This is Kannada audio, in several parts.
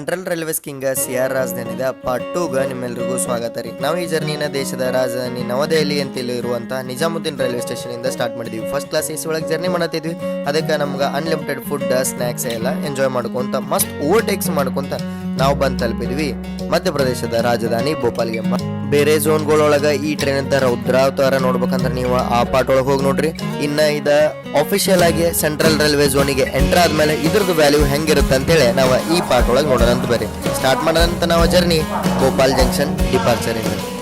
Central railways king C R ರಾಜಧಾನಿದ part ಟೂಗ ನಿಮ್ಮೆಲ್ಲರಿಗೂ ಸ್ವಾಗತ ರೀ. ನಾವು ಈ ಜರ್ನಿನ ದೇಶದ ರಾಜಧಾನಿ ನವದೆಹಲಿ ಅಂತ ಇಲ್ಲಿ ಇರುವಂತಹ ನಿಜಾಮುದ್ದೀನ್ ರೈಲ್ವೆ ಸ್ಟೇಷನ್ ಇಂದ ಸ್ಟಾರ್ಟ್ ಮಾಡಿದ್ವಿ. ಫಸ್ಟ್ ಕ್ಲಾಸ್ ಎ ಸಿ ಒಳಗೆ ಜರ್ನಿ ಮಾಡತ್ತಿದ್ವಿ. ಅದಕ್ಕೆ ನಮ್ಗೆ ಅನ್ಲಿಮಿಟೆಡ್ ಫುಡ್ ಸ್ನ್ಯಾಕ್ಸ್ ಎಲ್ಲ ಎಂಜಾಯ್ ಮಾಡ್ಕೊಂತ ಮಸ್ತ್ ಓವರ್ಟೇಕ್ಸ್ ಮಾಡ್ಕೊಂತ ನಾವು ಬಂದು ತಲುಪಿದ್ವಿ. ಮಧ್ಯಪ್ರದೇಶದ ರಾಜಧಾನಿ ಭೋಪಾಲ್ಗೆ ಬೇರೆ ಝೋನ್ಗಳೊಳಗ ಈ ಟ್ರೈನ್ ಅಂತ ರೌದ್ರಾವತಾರ ನೋಡ್ಬೇಕಂದ್ರೆ ನೀವು ಆ ಪಾರ್ಟ್ ಒಳಗೆ ಹೋಗಿ ನೋಡ್ರಿ. ಇನ್ನ ಇದ ಅಫಿಷಿಯಲ್ ಆಗಿ ಸೆಂಟ್ರಲ್ ರೈಲ್ವೆ ಝೋನಿಗೆ ಎಂಟರ್ ಆದ್ಮೇಲೆ ಇದ್ರದ್ದು ವ್ಯಾಲ್ಯೂ ಹೆಂಗಿರುತ್ತೆ ಅಂತೇಳಿ ನಾವು ಈ ಪಾರ್ಟ್ ಒಳಗೆ ನೋಡೋಣ ಅಂತ ಬರ್ರಿ ಸ್ಟಾರ್ಟ್ ಮಾಡೋದಂತ ನಾವು ಜರ್ನಿ ಗೋಪಾಲ್ ಜಂಕ್ಷನ್ ಡಿಪಾರ್ಚರ್ ಇಂದ.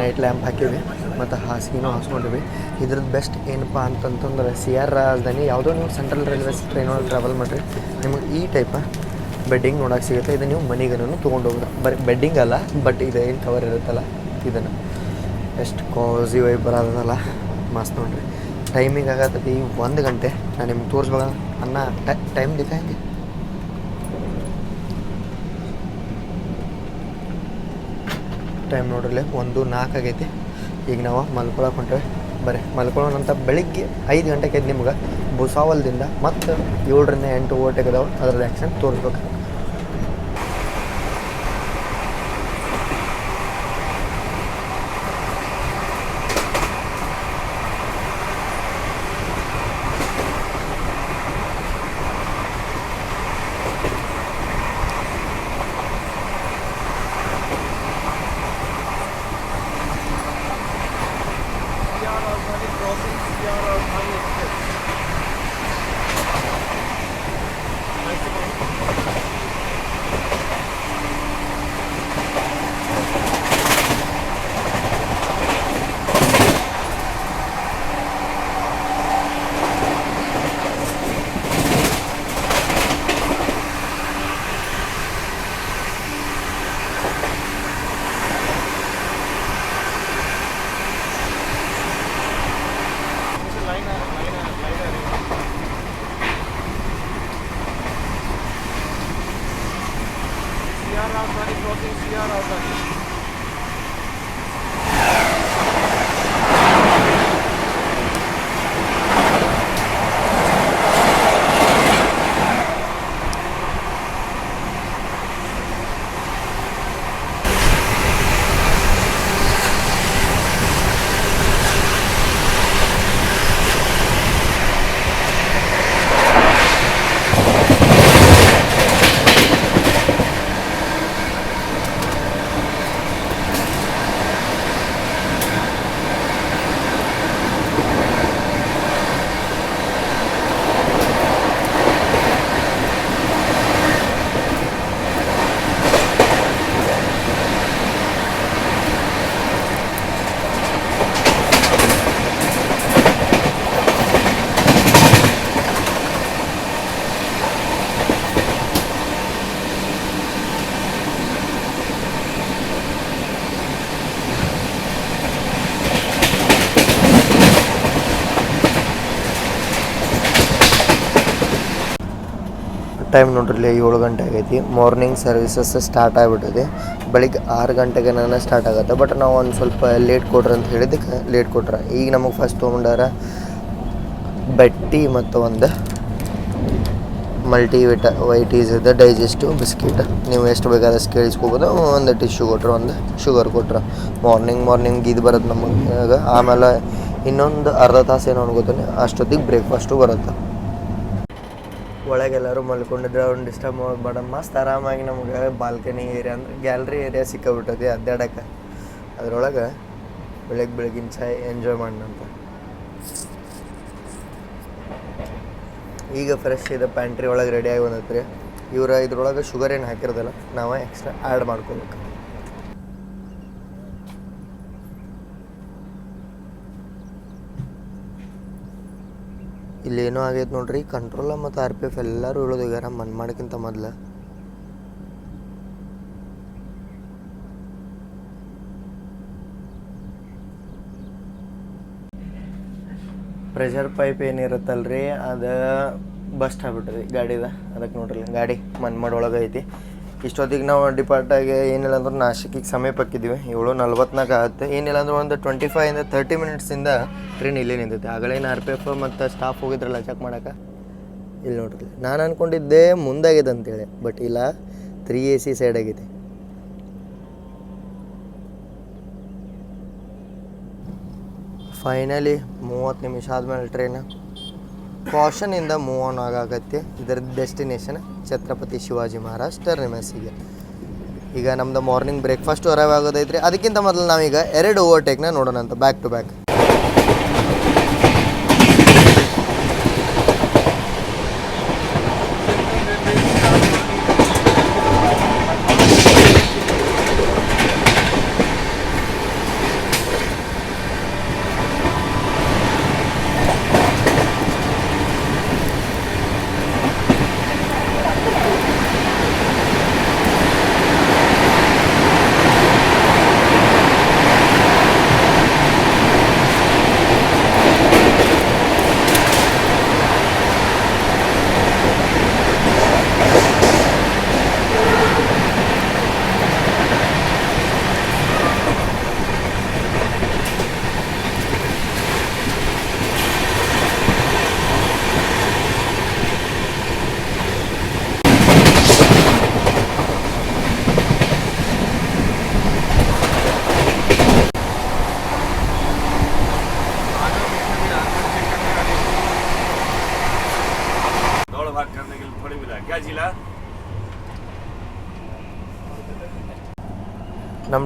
ನೈಟ್ ಲ್ಯಾಂಪ್ ಹಾಕಿವಿ ಮತ್ತು ಹಾಸಿಗೆನೂ ಹಾಸ್ಕೊಂಡಿವಿ ಇದ್ರದ್ದು ಬೆಸ್ಟ್ ಏನಪ್ಪ ಅಂತಂತಂದ್ರೆ ಸಿ ಆರ್ ರಾಜಧಾನಿ ಯಾವುದೋ ನೀವು ಸೆಂಟ್ರಲ್ ರೈಲ್ವೇಸ್ ಟ್ರೈನ್ ಒಳಗೆ ಟ್ರಾವೆಲ್ ಮಾಡಿರಿ, ನಿಮಗೆ ಈ ಟೈಪ ಬೆಡ್ಡಿಂಗ್ ನೋಡೋಕೆ ಸಿಗುತ್ತೆ. ಇದು ನೀವು ಮನೆಗೇನು ತೊಗೊಂಡು ಹೋಗೋದು ಬರೀ ಬೆಡ್ಡಿಂಗ್ ಅಲ್ಲ ಬಟ್ ಇದು ಏನು ಕವರ್ ಇರುತ್ತಲ್ಲ, ಇದನ್ನು. ಎಷ್ಟು ಕಾಸಿ ವೈಬ್ ಬರೋದಲ್ಲ ಮಸ್ತ್ ನೋಡ್ರಿ. ಟೈಮಿಂಗ್ ಆಗತ್ತೈತಿ ಒಂದು ಗಂಟೆ ನಾನು ನಿಮ್ಗೆ ತೋರಿಸ್ಬೋದ ಅನ್ನ ಟೈಮ್ ದಿಕ್ಕ ಟೈಮ್ ನೋಡ್ರಲ್ಲೇ, ಒಂದು ನಾಲ್ಕು ಆಗೈತಿ. ಈಗ ನಾವು ಮಲ್ಕೊಳಕ್ಕೆ ಹೊಂಟೇವೆ. ಬರ್ರಿ ಮಲ್ಕೊಳ್ಳೋಣಂತ ಬೆಳಿಗ್ಗೆ ಐದು ಗಂಟೆಗೆ ನಿಮ್ಗೆ ಭೂಸಾವಲ್ದಿಂದ ಮತ್ತು ಏಳರಿಂದ ಎಂಟು ಓಟೆಗದವು ಅದ್ರದ್ದು ಆ್ಯಕ್ಷನ್ ತೋರಿಸ್ಬೇಕು. ಟೈಮ್ ನೋಡ್ರಿ ಏಳು ಗಂಟೆ ಆಗೈತಿ. ಮಾರ್ನಿಂಗ್ ಸರ್ವಿಸಸ್ ಸ್ಟಾರ್ಟ್ ಆಗಿಬಿಟ್ಟಿದೆ ಬೆಳಿಗ್ಗೆ ಆರು ಗಂಟೆಗೆ ನಾನು ಸ್ಟಾರ್ಟ್ ಆಗುತ್ತೆ. ಬಟ್ ನಾವು ಒಂದು ಸ್ವಲ್ಪ ಲೇಟ್ ಕೊಡ್ರಿ ಅಂತ ಹೇಳಿದ್ದಕ್ಕೆ ಲೇಟ್ ಕೊಟ್ರೆ. ಈಗ ನಮಗೆ ಫಸ್ಟ್ ತೊಗೊಂಡಾರ ಬಟ್ಟಿ ಮತ್ತು ಒಂದು ಮಲ್ಟಿ ವಿಟ ವೈಟೀಸ್ ಇದೆ. Digestive biscuit. ನೀವು ಎಷ್ಟು ಬೇಕಾದಷ್ಟು ಕೇಳಿಸ್ಕೋಬೋದು. ಒಂದು ಟಿಶ್ಯೂ ಕೊಟ್ರು, ಒಂದು ಶುಗರ್ ಕೊಟ್ರು. ಮಾರ್ನಿಂಗ್ ಮಾರ್ನಿಂಗ್ ಇದು ಬರುತ್ತೆ ನಮಗೆ. ಆಮೇಲೆ ಇನ್ನೊಂದು ಅರ್ಧ ತಾಸು ಏನೋ ಅನ್ಕೋತೀನಿ. ಅಷ್ಟೊತ್ತಿಗೆ ಬ್ರೇಕ್ಫಾಸ್ಟು ಬರುತ್ತೆ. ಒಳಗೆಲ್ಲರೂ ಮಲ್ಕೊಂಡಿದ್ರೆ ಅವ್ರನ್ನ ಡಿಸ್ಟರ್ಬ್ ಮಾಡಬೇಡ ಮಸ್ತ್ ಆರಾಮಾಗಿ ನಮ್ಗೆ ಬಾಲ್ಕನಿ ಏರಿಯಾ ಅಂದ್ರೆ ಗ್ಯಾಲ್ರಿ ಏರಿಯಾ ಸಿಕ್ಕಾಬಿಟ್ಟದೆ ಅದ್ದಾಡಕ್ಕೆ ಅದ್ರೊಳಗೆ ಬೆಳಗ್ಗೆ ಬೆಳಗಿನ ಚಾಯ್ ಎಂಜಾಯ್ ಮಾಡೋಣಂತ. ಈಗ ಫ್ರೆಶ್ ಇದೆ ಪ್ಯಾಂಟ್ರಿ ಒಳಗೆ ರೆಡಿಯಾಗಿ ಬಂದೈತ್ರಿ. ಇವ್ರ ಇದ್ರೊಳಗೆ ಶುಗರ್ ಏನು ಹಾಕಿರೋದಲ್ಲ, ನಾವು ಎಕ್ಸ್ಟ್ರಾ ಆ್ಯಡ್ ಮಾಡ್ಕೋಬೇಕು. ಇಲ್ಲಿ ಏನೋ ಆಗೈತೆ ನೋಡ್ರಿ. ಕಂಟ್ರೋಲ ಮತ್ತು ಆರ್ ಪಿ ಎಫ್ ಎಲ್ಲರೂ ಇಳಿದೋಗ್ಯಾರ ಮನ್ ಮಾಡಕ್ಕಿಂತ ಮೊದ್ಲು. ಪ್ರೆಷರ್ ಪೈಪ್ ಏನಿರುತ್ತಲ್ರಿ? ಅದು ಬಸ್ಟ್ ಆಗ್ಬಿಟ್ರಿ ಗಾಡಿದ. ಅದಕ್ಕೆ ನೋಡ್ರಿ ಗಾಡಿ ಮನ್ಮಾಡ್ ಒಳಗ ಐತಿ ಇಷ್ಟೊತ್ತಿಗೆ ನಾವು ಡಿಪಾರ್ಟಾಗಿ ಏನಿಲ್ಲ ಅಂದ್ರೆ ನಾಶಿಕಿಗೆ ಸಮೀಪಕ್ಕಿದ್ವಿ ಏಳು ನಲ್ವತ್ನಾಲ್ಕು ಆಗುತ್ತೆ. ಏನಿಲ್ಲ ಅಂದ್ರೆ ಒಂದು ಟ್ವೆಂಟಿ ಫೈವಿಂದ ತರ್ಟಿ ಮಿನಿಟ್ಸಿಂದ ಟ್ರೈನ್ ಇಲ್ಲೇ ನಿಂತೈತೆ. ಆಗಲೇನು ಆರ್ ಪಿ ಎಫ್ ಮತ್ತು ಸ್ಟಾಫ್ ಹೋಗಿದ್ರಲ್ಲ ಚೆಕ್ ಮಾಡೋಕೆ ಇಲ್ಲಿ ನೋಡ್ರಿ ನಾನು ಅನ್ಕೊಂಡಿದ್ದೆ ಮುಂದಾಗಿದೆ ಅಂತೇಳಿ ಬಟ್ ಇಲ್ಲ ತ್ರೀ ಎ ಸಿ ಸೈಡ್ ಆಗಿದೆ. ಫೈನಲಿ ಮೂವತ್ತು ನಿಮಿಷ ಆದಮೇಲೆ ಟ್ರೈನ್ ಕಾಷನಿಂದ ಮೂವ್ ಆನ್ ಆಗಾಕತ್ತೆ ಇದರ ಡೆಸ್ಟಿನೇಷನ್ ಛತ್ರಪತಿ ಶಿವಾಜಿ ಮಹಾರಾಜ್ ಟರ್ನಿಮಸ್ಸಿಗೆ ಈಗ ನಮ್ದು ಮಾರ್ನಿಂಗ್ ಬ್ರೇಕ್ಫಾಸ್ಟು ಅರೈವ್ ಆಗೋದೈತ್ರಿ. ಅದಕ್ಕಿಂತ ಮೊದಲು ನಾವೀಗ ಎರಡು ಓವರ್ಟೇಕ್ನ ನೋಡೋಣ ಅಂತ ಬ್ಯಾಕ್ ಟು ಬ್ಯಾಕ್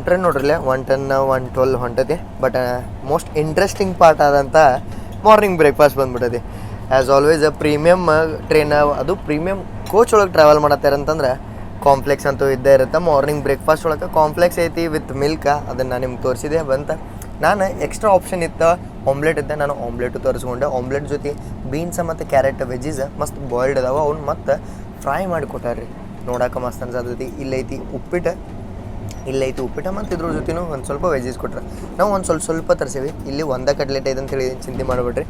ಟ್ರೈನ್ ನೋಡ್ರಲ್ಲ? ಒನ್ ಟೆನ್ ಒನ್ ಟ್ವೆಲ್ ಹೊಂಟತಿ. ಬಟ್ ಮೋಸ್ಟ್ ಇಂಟ್ರೆಸ್ಟಿಂಗ್ ಪಾರ್ಟ್ ಆದಂಥ ಮಾರ್ನಿಂಗ್ ಬ್ರೇಕ್ಫಾಸ್ಟ್ ಬಂದ್ಬಿಟ್ಟದೆ ಆ್ಯಸ್ ಆಲ್ವೇಸ್ ಪ್ರೀಮಿಯಮ್ ಟ್ರೈನ್ ಅದು ಪ್ರೀಮಿಯಮ್ ಕೋಚ್ ಒಳಗೆ ಟ್ರಾವೆಲ್ ಅಂತಂದ್ರೆ ಕಾಂಪ್ಲೆಕ್ಸ್ ಅಂತೂ ಇದ್ದೇ ಇರುತ್ತೆ. ಮಾರ್ನಿಂಗ್ ಬ್ರೇಕ್ಫಾಸ್ಟ್ ಒಳಗೆ ಕಾಂಪ್ಲೆಕ್ಸ್ ಐತಿ ವಿತ್ ಮಿಲ್ಕ ಅದನ್ನು ನಿಮ್ಗೆ ತೋರಿಸಿದೆ. ಬಂತ, ನಾನು ಎಕ್ಸ್ಟ್ರಾ ಆಪ್ಷನ್ ಇತ್ತು ಆಮ್ಲೆಟ್ ಇದ್ದೆ. ನಾನು ಆಮ್ಲೆಟು ತೋರಿಸ್ಕೊಂಡೆ. ಆಮ್ಲೆಟ್ ಜೊತೆ ಬೀನ್ಸ್ ಮತ್ತು ಕ್ಯಾರೆಟ್ ವೆಜ್ಜೀಸ್ ಮಸ್ತ್ ಬಾಯ್ಲ್ಡ್ ಅದಾವ. ಅವ್ನು ಮತ್ತು ಫ್ರೈ ಮಾಡಿ ಕೊಟ್ಟಾರ್ರಿ. ನೋಡಕ್ಕೆ ಮಸ್ತ್ ಅನ್ಸತೈತಿ. ಇಲ್ಲೈತಿ, ಉಪ್ಪಿಟ್ಟು ಇಲ್ಲೈತಿ ಉಪ್ಪಿಟ್ಟು ಮತ್ತು ಇದ್ರ ಜೊತೆನೂ ಒಂದು ಸ್ವಲ್ಪ ವೆಜೀಸ್ ಕೊಟ್ರೆ. ನಾವು ಒಂದು ಸ್ವಲ್ಪ ಸ್ವಲ್ಪ ತರಿಸೀವಿ. ಇಲ್ಲಿ ಒಂದೇ ಕಟ್ಲೆಟ್ ಐತೆ ಅಂತೇಳಿ ಚಿಂತೆ ಮಾಡಿಬಿಡ್ರಿ.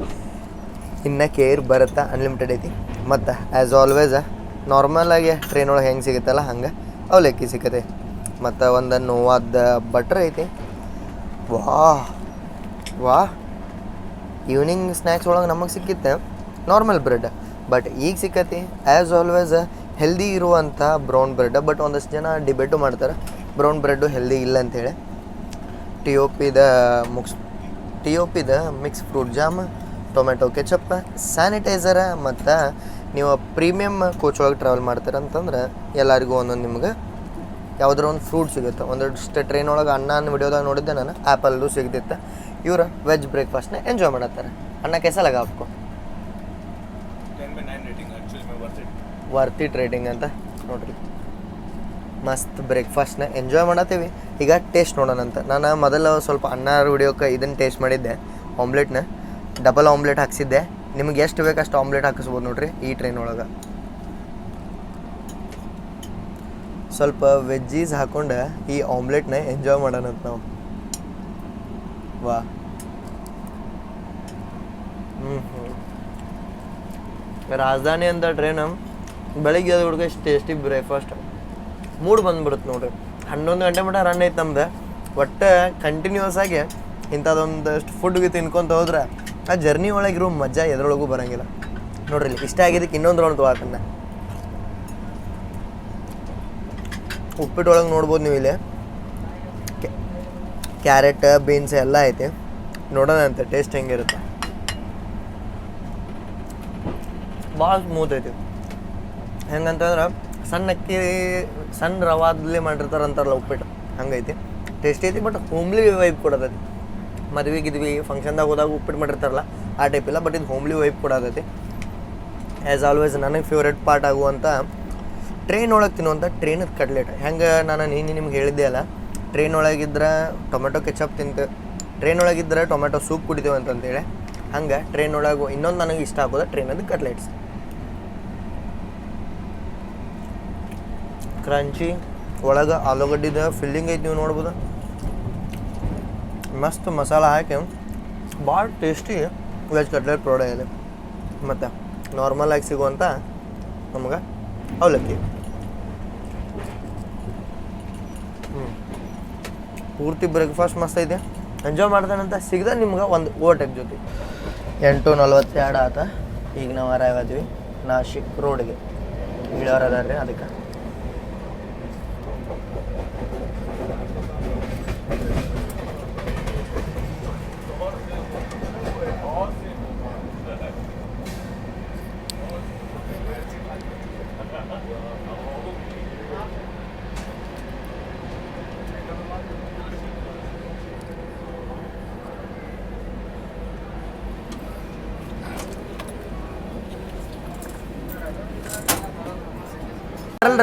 ಇನ್ನು ಕೇರ್ ಬರುತ್ತಾ? ಅನ್ಲಿಮಿಟೆಡ್ ಐತಿ. ಮತ್ತು ಆ್ಯಸ್ ಆಲ್ವೇಸ್ ನಾರ್ಮಲಾಗಿ ಟ್ರೈನ್ ಒಳಗೆ ಹೆಂಗೆ ಸಿಗುತ್ತಲ್ಲ ಹಂಗೆ ಅವಲಕ್ಕಿ ಸಿಕ್ಕತ್ತೆ ಮತ್ತು ಒಂದು ನೋವಾದ ಬಟ್ರ್ ಐತಿ. ವಾ ವಾ ಈವ್ನಿಂಗ್ ಸ್ನ್ಯಾಕ್ಸ್ ಒಳಗೆ ನಮಗೆ ಸಿಕ್ಕಿತ್ತೆ. ನಾರ್ಮಲ್ ಬ್ರೆಡ್ ಬಟ್ ಈಗ ಸಿಕ್ಕತಿ ಆ್ಯಸ್ ಆಲ್ವೇಸ್ ಹೆಲ್ದಿ ಇರುವಂಥ ಬ್ರೌನ್ ಬ್ರೆಡ್ ಬಟ್ ಒಂದಷ್ಟು ಜನ ಡಿಬೇಟು ಮಾಡ್ತಾರೆ. ಬ್ರೌನ್ ಬ್ರೆಡ್ಡು ಹೆಲ್ದಿ ಇಲ್ಲ ಅಂತೇಳಿ. ಟಿ ಒ ಪಿದ ಮುಕ್ಸ್ T O ಪಿದ mix fruit jam tomato ketchup sanitiser ಮತ್ತು ನೀವು ಪ್ರೀಮಿಯಮ್ ಕೋಚ್ ಒಳಗೆ ಟ್ರಾವೆಲ್ ಮಾಡ್ತೀರಂತಂದ್ರೆ ಎಲ್ಲರಿಗೂ ಒಂದೊಂದು ನಿಮ್ಗೆ ಯಾವುದರ ಒಂದು ಫ್ರೂಟ್ ಸಿಗುತ್ತೆ. ಒಂದಷ್ಟು ಟ್ರೈನ್ ಒಳಗೆ ಅನ್ನ ವಿಡಿಯೋದಾಗ ನೋಡಿದ್ದೆ ನಾನು ಆ್ಯಪಲ್ಲು ಸಿಗ್ತಿತ್ತು ಇವರು ವೆಜ್ ಬ್ರೇಕ್ಫಾಸ್ಟ್ನ ಎಂಜಾಯ್ ಮಾಡತ್ತಾರೆ. ಅನ್ನ ಕೆಸಲಾಗ ಹಾಕ್ಕು. ವರ್ತಿ ಟ್ರೇಡಿಂಗ್ ಅಂತ ನೋಡ್ರಿ. ಮಸ್ತ್ ಬ್ರೇಕ್ಫಾಸ್ಟ್ನ ಎಂಜಾಯ್ ಮಾಡತ್ತೀವಿ. ಈಗ ಟೇಸ್ಟ್ ನೋಡೋಣ ಅಂತ. ನಾನು ಮೊದಲು ಸ್ವಲ್ಪ ಅನ್ನ ವಿಡಿಯೋಕ್ಕೆ ಇದನ್ನು ಟೇಸ್ಟ್ ಮಾಡಿದ್ದೆ ಆಮ್ಲೆಟ್ನ ಡಬಲ್ ಆಮ್ಲೆಟ್ ಹಾಕ್ಸಿದ್ದೆ. ನಿಮ್ಗೆ ಎಷ್ಟು ಬೇಕು ಅಷ್ಟು ಆಮ್ಲೆಟ್ ಹಾಕಿಸ್ಬೋದು ನೋಡ್ರಿ, ಈ ಟ್ರೈನ್ ಒಳಗೆ. ಸ್ವಲ್ಪ ವೆಜ್ಜೀಸ್ ಹಾಕೊಂಡು ಈ ಆಮ್ಲೆಟ್ನ ಎಂಜಾಯ್ ಮಾಡೋಣ ಅಂತ ನಾವು. ವಾ. ಹ್ಞೂ ರಾಜಧಾನಿ ಅಂತ ಟ್ರೈನ್ ಬೆಳಿಗ್ಗೆ ಹುಡುಗ ಟೇಸ್ಟಿ ಬ್ರೇಕ್ಫಾಸ್ಟ್ ಮೂಡ್ ಬಂದ್ಬಿಡುತ್ತೆ ನೋಡ್ರಿ. ಹನ್ನೊಂದು ಗಂಟೆ ಮಟ್ಟ ರನ್ ಐತೆ ನಮ್ದು. ಒಟ್ಟು ಕಂಟಿನ್ಯೂಸ್ ಆಗಿ ಇಂಥದ್ದೊಂದಷ್ಟು ಫುಡ್ಗೆ ತಿನ್ಕೊಂತ ಹೋದ್ರೆ ಆ ಜರ್ನಿ ಒಳಗಿರೋ ಮಜಾ ಎದ್ರೊಳಗೂ ಬರೋಂಗಿಲ್ಲ. ನೋಡ್ರಿ ಇಷ್ಟ ಆಗಿದ್ದಕ್ಕೆ ಇನ್ನೊಂದು ರೌಂಡ್ ತೊಗೊಳಕನ್ನ ಉಪ್ಪಿಟ್ಟು ಒಳಗೆ ನೋಡ್ಬೋದು ನೀವು ಇಲ್ಲಿ. ಕ್ಯಾರೆಟ್ ಬೀನ್ಸ್ ಎಲ್ಲ ಐತಿ. ನೋಡೋಣ ಅಂತ ಟೇಸ್ಟ್ ಹೆಂಗಿರುತ್ತೆ. ಭಾಳ ಸ್ಮೂತ್ ಐತಿ. ಹೆಂಗಂತಂದ್ರೆ ಸಣ್ಣ ಅಕ್ಕಿ ಸಣ್ಣ ರವಾದಲ್ಲೇ ಮಾಡಿರ್ತಾರೆ ಉಪ್ಪಿಟ್ಟು. ಹಂಗೈತಿ. ಟೇಸ್ಟ್ ಐತಿ ಬಟ್ ಹೋಮ್ಲಿ ವೈಬ್ ಕೊಡತೈತಿ. ಮದ್ವೆ ಗಿದ್ವಿ ಫಂಕ್ಷನ್ದಾಗ ಹೋದಾಗ ಉಪ್ಪಿಟ್ಟು ಮಾಡಿರ್ತಾರಲ್ಲ, ಆ ಟೈಪ್ ಇಲ್ಲ ಬಟ್ ಇದು ಹೋಮ್ಲಿ ವೈಬ್ ಕೊಡತೈತಿ. ಆ್ಯಸ್ ಆಲ್ವೇಸ್ ನನಗೆ ಫೇವ್ರೇಟ್ ಪಾರ್ಟ್ ಆಗುವಂಥ ಟ್ರೈನ್ ಒಳಗೆ ತಿನ್ನುವಂಥ ಟ್ರೈನದ ಕಟ್ಲೆಟ್ ಹೆಂಗೆ ನಾನು ನೀನು ನಿಮ್ಗೆ ಹೇಳಿದ್ದೆ ಅಲ್ಲ ಟ್ರೈನ್ ಒಳಗಿದ್ರೆ ಟೊಮೆಟೊ ಕೆಚಪ್ ತಿಂತು ಟ್ರೈನ್ ಒಳಗಿದ್ರೆ ಟೊಮೆಟೊ ಸೂಪ್ ಕುಡಿತೇವೆ ಅಂತಂತೇಳಿ ಹಂಗೆ ಟ್ರೈನ್ ಒಳಗೆ ಇನ್ನೊಂದು ನನಗೆ ಇಷ್ಟ ಆಗೋದು ಟ್ರೈನದ ಕಟ್ಲೆಟ್ಸ್ ಕ್ರಂಚಿ ಒಳಗೆ ಆಲೂಗಡ್ಡಿದ ಫಿಲ್ಲಿಂಗ್ ಐತಿ, ನೀವು ನೋಡ್ಬೋದು. ಮಸ್ತ್ ಮಸಾಲ ಹಾಕಿ, ಭಾಳ ಟೇಸ್ಟಿ ವೆಜ್ ಕಟ್ಲೆಟ್ ಪ್ರೋಡಕ್ಟ್ ಇದೆ. ಮತ್ತು ನಾರ್ಮಲ್ ಆಗಿ ಸಿಗುವಂಥ ನಮ್ಗೆ ಅವಲಕ್ಕಿ. ಹ್ಞೂ ಪೂರ್ತಿ ಬ್ರೇಕ್ಫಾಸ್ಟ್ ಮಸ್ತ್ ಐತೆ. ಎಂಜಾಯ್ ಮಾಡ್ತಾನಂತ ಸಿಗದೆ ನಿಮ್ಗೆ ಒಂದು ಓಟೆಕ್ ಜೊತೆ. ಎಂಟು ನಲ್ವತ್ತೆರಡು ಆತ. ಈಗ ನಾವು ಅರೈವ್ ಆದ್ವಿ ನಾಶಿಕ್ ರೋಡ್ಗೆ ಇಳಿಯೋರು ಅದಾರ ರೀ ಅದಕ್ಕೆ.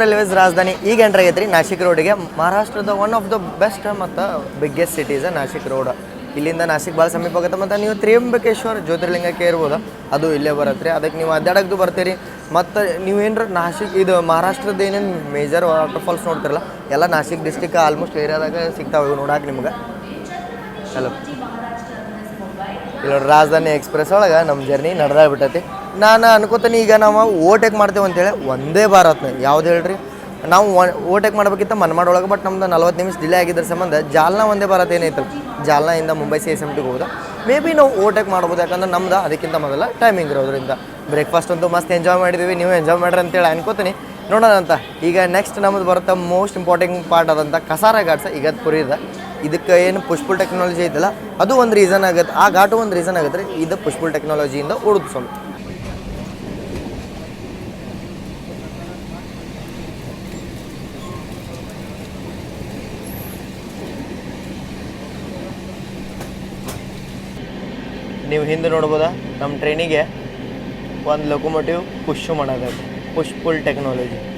ರೈಲ್ವೇಸ್ ರಾಜಧಾನಿ ಈಗ ಎಂಟ್ರ ಆಗೈತ್ರಿ. ನಾಶಿಕ್ ರೋಡಿಗೆ ಮಹಾರಾಷ್ಟ್ರದ ಒನ್ ಆಫ್ ದ ಬೆಸ್ಟ್ ಮತ್ತು ಬಿಗ್ಗೆಸ್ಟ್ ಸಿಟೀಸ್ ನಾಶಿಕ್ ರೋಡ್ ಇಲ್ಲಿಂದ ನಾಶಿಕ್ ಭಾಳ ಸಮೀಪ ಆಗುತ್ತೆ ಮತ್ತು ನೀವು ತ್ರಿಯಂಬಕೇಶ್ವರ ಜ್ಯೋತಿರ್ಲಿಂಗಕ್ಕೆ ಇರ್ಬೋದು ಅದು ಇಲ್ಲೇ ಬರುತ್ತೆ ಅದಕ್ಕೆ ನೀವು ಅಡ್ಡಾಡಕ್ಕೆ ಬರ್ತೀರಿ. ಮತ್ತು ನೀವು ಏನಾರ ನಾಶಿಕ್ ಇದು ಮಹಾರಾಷ್ಟ್ರದ ಏನೇನು ಮೇಜರ್ ವಾಟರ್ ಫಾಲ್ಸ್ ನೋಡ್ತಿರಲ್ಲ ಎಲ್ಲ ನಾಶಿಕ್ ಡಿಸ್ಟಿಕ್ ಆಲ್ಮೋಸ್ಟ್ ಏರಿಯಾದಾಗ ಸಿಗ್ತಾವೆ. ಇವು ನೋಡಕ್ಕೆ ನಿಮ್ಗೆ. ಹಲೋ ಇಲ್ಲ ರಾಜಧಾನಿ ಎಕ್ಸ್ಪ್ರೆಸ್ ಒಳಗೆ ನಮ್ಮ ಜರ್ನಿ ನಡೆದಾಗ್ಬಿಟ್ಟೈತಿ ನಾನು ಅನ್ಕೋತೀನಿ, ಈಗ ನಾವು ಓಟೆಕ್ ಮಾಡ್ತೇವೆ ಅಂತೇಳಿ ಒಂದೇ ಭಾರತ್ನ ಯಾವ್ದು ಹೇಳ್ರಿ? ನಾವು ಓಟೆಕ್ ಮನ್ ಮಾಡೋಳಗ ಬಟ್ ನಮ್ದು ನಲ್ವತ್ತು ನಿಮಿಷ ಡಿಲೇ ಆಗಿದ್ರ ಸಂಬಂಧ, ಜಾಲ್ನಾ ಒಂದೇ ಭಾರತ್ ಏನೈತಲ್ಲ? ಜಾಲ್ನಾಯಿಂದ ಮುಂಬೈ ಸಿ ಎಸ್ ಎಂ ಟಿಗೆ ಹೋಗೋದು? ಮೇ ಬಿ ನಾವು ಓಟೆಕ್ ಮಾಡ್ಬೋದು, ಯಾಕಂದ್ರೆ ನಮ್ದು ಅದಕ್ಕಿಂತ ಮೊದಲ ಟೈಮಿಂಗ್ ಇರೋದ್ರಿಂದ. ಬ್ರೇಕ್ಫಾಸ್ಟ್ ಅಂತೂ ಮಸ್ತ್ ಎಂಜಾಯ್ ಮಾಡಿದ್ವಿ, ನೀವು ಎಂಜಾಯ್ ಮಾಡ್ರಿ ಅಂತೇಳಿ ಅನ್ಕೋತೀನಿ. ನೋಡೋಣ ಅಂತ. ಈಗ ನೆಕ್ಸ್ಟ್ ನಮ್ಮದು ಬರುತ್ತೆ ಮೋಸ್ಟ್ ಇಂಪಾರ್ಟೆಂಟ್ ಪಾರ್ಟ್ ಆದಂಥ ಕಸಾರ ಘಾಟ್ಸ, ಈಗ ಪುರಿದ ಇದಕ್ಕೆ ಏನು ಪುಷ್ಪುಲ್ ಟೆಕ್ನಾಲಜಿ ಐತಲ್ಲ, ಅದು ಒಂದು ರೀಸನ್ ಆಗುತ್ತೆ ಆ ಘಾಟು ಒಂದು ರೀಸನ್ ಆಗುತ್ತೆ ರೀ, ಇದು ಪುಷ್ಪುಲ್ ಟೆಕ್ನಾಲಜಿಯಿಂದ ಉಳಿದು ಸ್ವಾಮಿ ನೀವು ಹಿಂದೆ ನೋಡ್ಬೋದಾ? ನಮ್ಮ ಟ್ರೈನಿಗೆ ಒಂದು ಲೊಕೊಮೋಟಿವ್ ಪುಷ್ ಮಾಡೋದೈತೆ ಪುಷ್ಪುಲ್ ಟೆಕ್ನಾಲಜಿ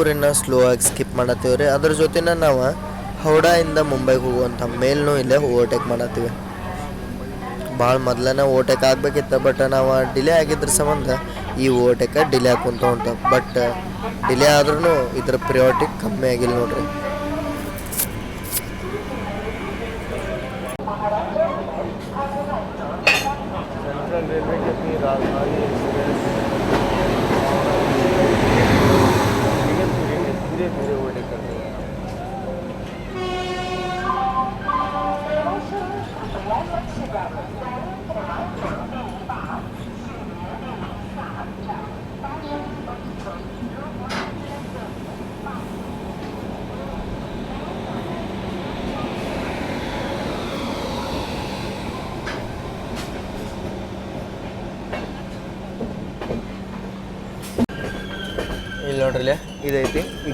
ಇಗತ್ಪುರಿನ ಸ್ಲೋ ಆಗಿ ಸ್ಕಿಪ್ ಮಾಡತ್ತೀವಿ ರೀ ಅದ್ರ ಜೊತೆನ ನಾವು ಹೌಡಾಯಿಂದ ಮುಂಬೈಗೆ ಹೋಗುವಂಥ ಮೇಲ್ನೂ ಇಲ್ಲೇ ಓವರ್ಟೇಕ್ ಮಾಡತ್ತೀವಿ. ಭಾಳ ಮೊದ್ಲನೇ ಓವರ್ಟೇಕ್ ಆಗಬೇಕಿತ್ತು ಬಟ್ ನಾವು ಡಿಲೇ ಆಗಿದ್ರ ಸಂಬಂಧ ಈ ಓವರ್ಟೇಕ ಡಿಲೇ ಹಾಕೊಂತ ಹೊಂಟ ಬಟ್ ಡಿಲೇ ಆದ್ರೂ ಇದ್ರ ಪ್ರಿಯಾರಿಟಿ ಕಮ್ಮಿ ಆಗಿಲ್ಲ ನೋಡ್ರಿ.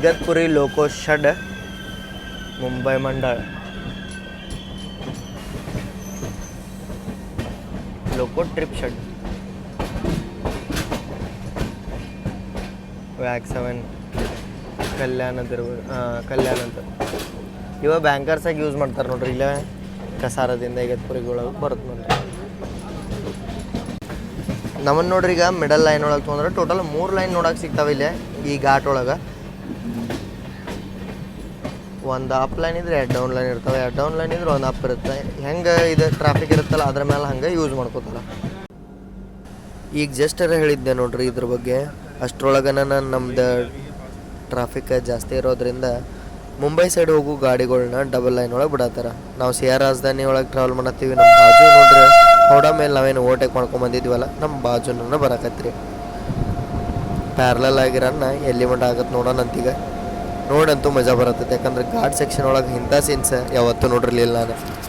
ಇಗತ್ಪುರಿ ಲೋಕೋ ಶಡ್ ಮುಂಬೈ ಮಂಡಳ. Loco trip ಷಡ್. ವ್ಯಾಕ್ ಸೆವೆನ್. ಕಲ್ಯಾಣ ದುರ್ಗ ಕಲ್ಯಾಣ ಅಂತ. ಇವ ಬ್ಯಾಂಕರ್ಸಾಗಿ ಯೂಸ್ ಮಾಡ್ತಾರೆ ನೋಡ್ರಿ, ಇಲ್ಲೇ ಕಸಾರದಿಂದ ಇಗತ್ಪುರಿಗೆ ಒಳಗೆ ಬರುತ್ತೆ ನೋಡ್ರಿ. ನಮ್ಮನ್ನು ನೋಡ್ರಿ ಈಗ ಮಿಡಲ್ ಲೈನ್ ಒಳಗೆ ತೊಗೊಂಡ್ರೆ ಟೋಟಲ್ ಮೂರು ಲೈನ್ ನೋಡಕ್ಕೆ ಸಿಗ್ತಾವೆ ಇಲ್ಲೇ ಈ ಘಾಟ್ ಒಳಗೆ. ಒಂದು ಅಪ್ ಲೈನ್ ಇದ್ರೆ ಎರಡು ಡೌನ್ ಲೈನ್ ಇರ್ತವೆ. ಎರಡು ಡೌನ್ ಲೈನ್ ಇದ್ರೆ ಒಂದು ಅಪ್ ಇರುತ್ತೆ. ಹೆಂಗೆ ಇದು ಟ್ರಾಫಿಕ್ ಇರುತ್ತಲ್ಲ, ಅದ್ರ ಮೇಲೆ ಹಂಗೆ ಯೂಸ್ ಮಾಡ್ಕೋತಾರೆ. ಈಗ ಜಸ್ಟ್ ಹೇಳಿದ್ದೆ ನೋಡ್ರಿ ಇದ್ರ ಬಗ್ಗೆ. ಅಷ್ಟರೊಳಗೆ ನಾನು ನಮ್ದು ಟ್ರಾಫಿಕ್ ಜಾಸ್ತಿ ಇರೋದ್ರಿಂದ ಮುಂಬೈ ಸೈಡ್ ಹೋಗು ಗಾಡಿಗಳನ್ನ ಡಬಲ್ ಲೈನ್ ಒಳಗೆ ಬಿಡತ್ತಾರ ನಾವು ಸಿ ಆರ್ ರಾಜಧಾನಿ ಒಳಗೆ ಟ್ರಾವೆಲ್ ಮಾಡತ್ತೀವಿ ನಮ್ಮ ಬಾಜು ನೋಡ್ರಿ, ಹೌಡ ಮೇಲೆ ನಾವೇನು ಓವರ್ಟೇಕ್ ಮಾಡ್ಕೊಂಬಂದಿದ್ವಲ್ಲ ನಮ್ಮ ಬಾಜುನ ಬರಕತ್ರಿ ಪ್ಯಾರಲಲ್ ಆಗಿರೋಣ ಎಲ್ಲಿ ಮಟ್ಟ ಆಗತ್ತೆ ನೋಡೋಣ ಅಂತೀಗ ನೋಡಂತೂ ಮಜಾ ಬರತ್ತೆ ಯಾಕಂದ್ರೆ ಘಾಟ್ ಸೆಕ್ಷನ್ ಒಳಗೆ ಇಂಥ ಸೀನ್ಸ್ ಯಾವತ್ತೂ ನೋಡಿರಲಿಲ್ಲ ನಾನು.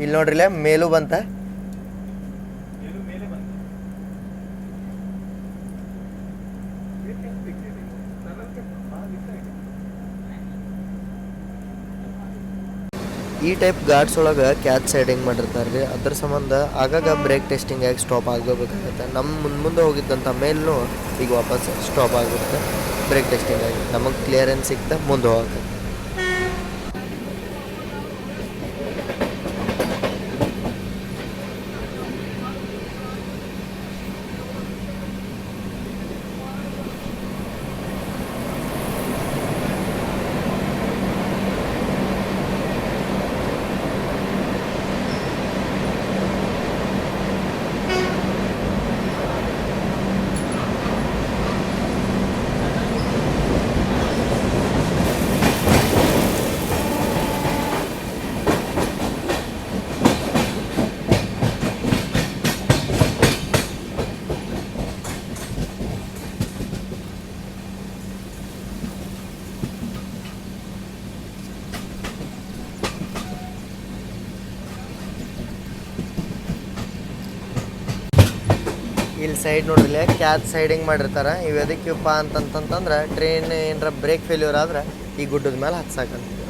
ಇಲ್ಲಿ ನೋಡ್ರಿಲ್ಲ ಮೇಲೂ ಬಂತ? ಈ ಟೈಪ್ ಗಾರ್ಡ್ಸ್ ಒಳಗೆ ಕ್ಯಾಚ್ ಸೈಡಿಂಗ್ ಮಾಡಿರ್ತಾರೆ ರೀ. ಅದ್ರ ಸಂಬಂಧ ಆಗಾಗ ಬ್ರೇಕ್ ಟೆಸ್ಟಿಂಗ್ ಆಗಿ ಸ್ಟಾಪ್ ಆಗೋಬೇಕಾಗುತ್ತೆ. ನಮ್ಮ ಮುಂದೆ ಮುಂದೆ ಹೋಗಿದ್ದಂಥ ಮೇಲೂ ಈಗ ವಾಪಸ್ ಸ್ಟಾಪ್ ಆಗುತ್ತೆ ಬ್ರೇಕ್ ಟೆಸ್ಟಿಂಗ್ ಆಗಿ ನಮಗೆ ಕ್ಲಿಯರೆನ್ಸ್ ಸಿಗ್ತಾ ಮುಂದೆ ಹೋಗಕ್ಕೆ ಇಲ್ಲಿ ಸೈಡ್ ನೋಡ್ರಿಲ್ಲ ಕ್ಯಾಚ್ ಸೈಡಿಂಗ್ ಮಾಡಿರ್ತಾರೆ. ಇವು ಎದಕ್ಕಿಪ್ಪ ಅಂತಂತಂತಂದ್ರೆ ಟ್ರೈನ್ ಏನರ ಬ್ರೇಕ್ ಫೇಲ್ಯೂರ್ ಆದ್ರೆ, ಈ ಗುಡ್ಡದ ಮೇಲೆ ಹತ್ಸಾಕಂತ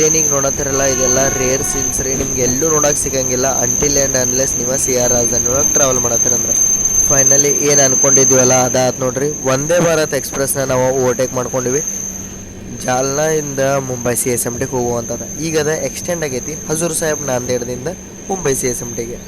ಇದೇನೀಗ ನೋಡತ್ತಿರಲ್ಲ, ಇದೆಲ್ಲ ರೇರ್ ಸೀನ್ಸ್ ರೀ. ನಿಮ್ಗೆ ಎಲ್ಲೂ ನೋಡಕ್ಕೆ ಸಿಗಂಗಿಲ್ಲ. ಅಂಟಿಲ್ ಆ್ಯಂಡ್ ಅನ್ಲೆಸ್ ನಿಮ್ಮ ಸಿ ಆರ್ ರಾಜಧಾನಿ ಟ್ರಾವೆಲ್ ಮಾಡತ್ತಿರಂದ್ರೆ. ಫೈನಲಿ ಏನು ಅನ್ಕೊಂಡಿದ್ವಲ್ಲ, ಅದಾತ್ ನೋಡ್ರಿ. ಒಂದೇ ಭಾರತ್ ಎಕ್ಸ್ಪ್ರೆಸ್ನ ನಾವು ಓವರ್ಟೇಕ್ ಮಾಡ್ಕೊಂಡಿವಿ. ಜಾಲ್ನಾಯಿಂದ ಮುಂಬೈ ಸಿ ಎಸ್ ಎಂ ಟಿಗೆ ಹೋಗುವಂಥದ್ದು ಈಗ ಅದ ಎಕ್ಸ್ಟೆಂಡ್ ಆಗೈತಿ. ಹಜೂರ್ ಸಾಹೇಬ್ ನಾಂದೇಡ್ದಿಂದ ಮುಂಬೈ ಸಿ ಎಸ್ ಎಂ ಟಿಗೆ.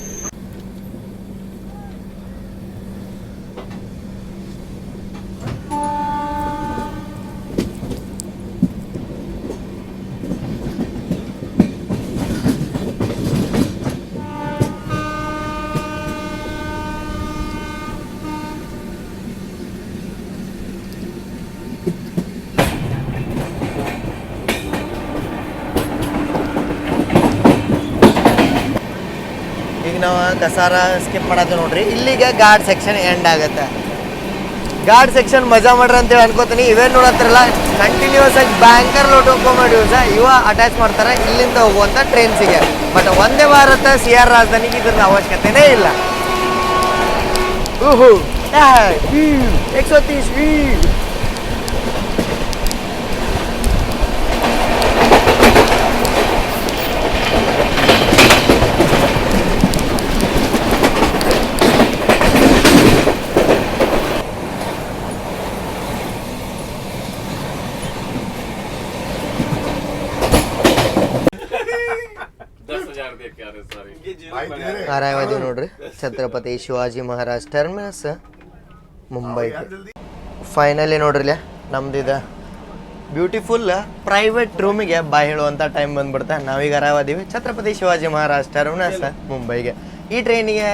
ನಾವು ದಸರಾ ಸ್ಕಿಪ್ ಮಾಡೋದು ನೋಡ್ರಿ. ಇಲ್ಲಿಗೆ ಗಾರ್ಡ್ ಸೆಕ್ಷನ್ ಎಂಡ್ ಆಗುತ್ತೆ. ಗಾರ್ಡ್ ಸೆಕ್ಷನ್ ಮಜಾ ಮಾಡ್ರಿ ಅಂತೇಳಿ ಅನ್ಕೋತೀನಿ. ಇವೇನು ನೋಡತ್ತಿರಲ್ಲ ಕಂಟಿನ್ಯೂಸ್ ಆಗಿ ಬ್ಯಾಂಕರ್ ಲೋಟೋಕೋಮೋಡಿವ್ಸ ಇವ ಅಟ್ಯಾಚ್ ಮಾಡ್ತಾರೆ, ಇಲ್ಲಿಂದ ಹೋಗುವಂಥ ಟ್ರೈನ್ಸಿಗೆ ಬಟ್ ಒಂದೇ ಭಾರತ ಸಿ ಆರ್ ರಾಜಧಾನಿಗೆ ಇದ್ರ ಅವಶ್ಯಕತೆನೇ ಇಲ್ಲ. ಊಹು ಎಕ್ಸೋ ಕಾರಾವಧಿ ನೋಡ್ರಿ. ಛತ್ರಪತಿ ಶಿವಾಜಿ ಮಹಾರಾಜ್ ಟರ್ಮಿನಸ್ ಮುಂಬೈ. ಫೈನಲಿ ನೋಡ್ರಿಲ್ಲ ನಮ್ದಿದೆ ಬ್ಯೂಟಿಫುಲ್ ಪ್ರೈವೇಟ್ ರೂಮಿಗೆ ಬಾಯ್ ಹೇಳುವಂಥ ಟೈಮ್ ಬಂದ್ಬಿಡ್ತಾ ನಾವೀಗ ಅರಾವದೀವಿ. ಛತ್ರಪತಿ ಶಿವಾಜಿ ಮಹಾರಾಜ್ ಟರ್ಮಿನಸ್ ಮುಂಬೈಗೆ. ಈ ಟ್ರೈನಿಗೆ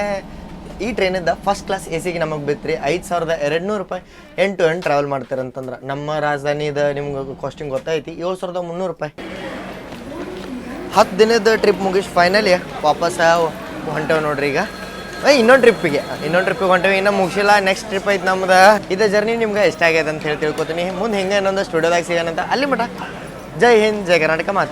ಈ ಟ್ರೈನಿಂದ ಫಸ್ಟ್ ಕ್ಲಾಸ್ ಎ ಸಿಗೆ ನಮಗೆ ಬಿತ್ತರಿ ಐದು ಸಾವಿರದ ಎರಡು ನೂರು ರೂಪಾಯಿ ಎಂಟು ಎಂಟು ಟ್ರಾವೆಲ್ ಮಾಡ್ತಾರೆ ಅಂತಂದ್ರೆ ನಮ್ಮ ರಾಜಧಾನಿದ ನಿಮ್ಗೆ ಕಾಸ್ಟಿಂಗ್ ಗೊತ್ತಾಯ್ತಿ. ಏಳು ಸಾವಿರದ ಮುನ್ನೂರು ರೂಪಾಯಿ. ಹತ್ತು ದಿನದ ಟ್ರಿಪ್ ಮುಗಿಸಿ ಫೈನಲಿ ವಾಪಸ್ ಹೊಂಟೇವೆ ನೋಡ್ರಿ ಈಗ. ಇನ್ನೊಂದು ಟ್ರಿಪ್ಪಿಗೆ ಇನ್ನೊಂದು ಟ್ರಿಪ್ಪಿಗೆ ಹೊಂಟೇವಿ, ಇನ್ನೂ ಮುಗಿಸಿಲ್ಲ ನೆಕ್ಸ್ಟ್ ಟ್ರಿಪ್ ಐತೆ ನಮ್ದು. ಇದು ಜರ್ನಿ ನಿಮ್ಗೆ ಇಷ್ಟ ಆಗ್ಯದ ಅಂತ ಹೇಳಿ ತಿಳ್ಕೊತೀನಿ. ಮುಂದೆ ಹಿಂಗೆ ಇನ್ನೊಂದು ಸ್ಟುಡಿಯೋದಾಗ ಸಿಗೋಣಂತ ಅಲ್ಲಿ ಮಟ ಜೈ ಹಿಂದ್, ಜೈ ಕರ್ನಾಟಕ ಮಾತು.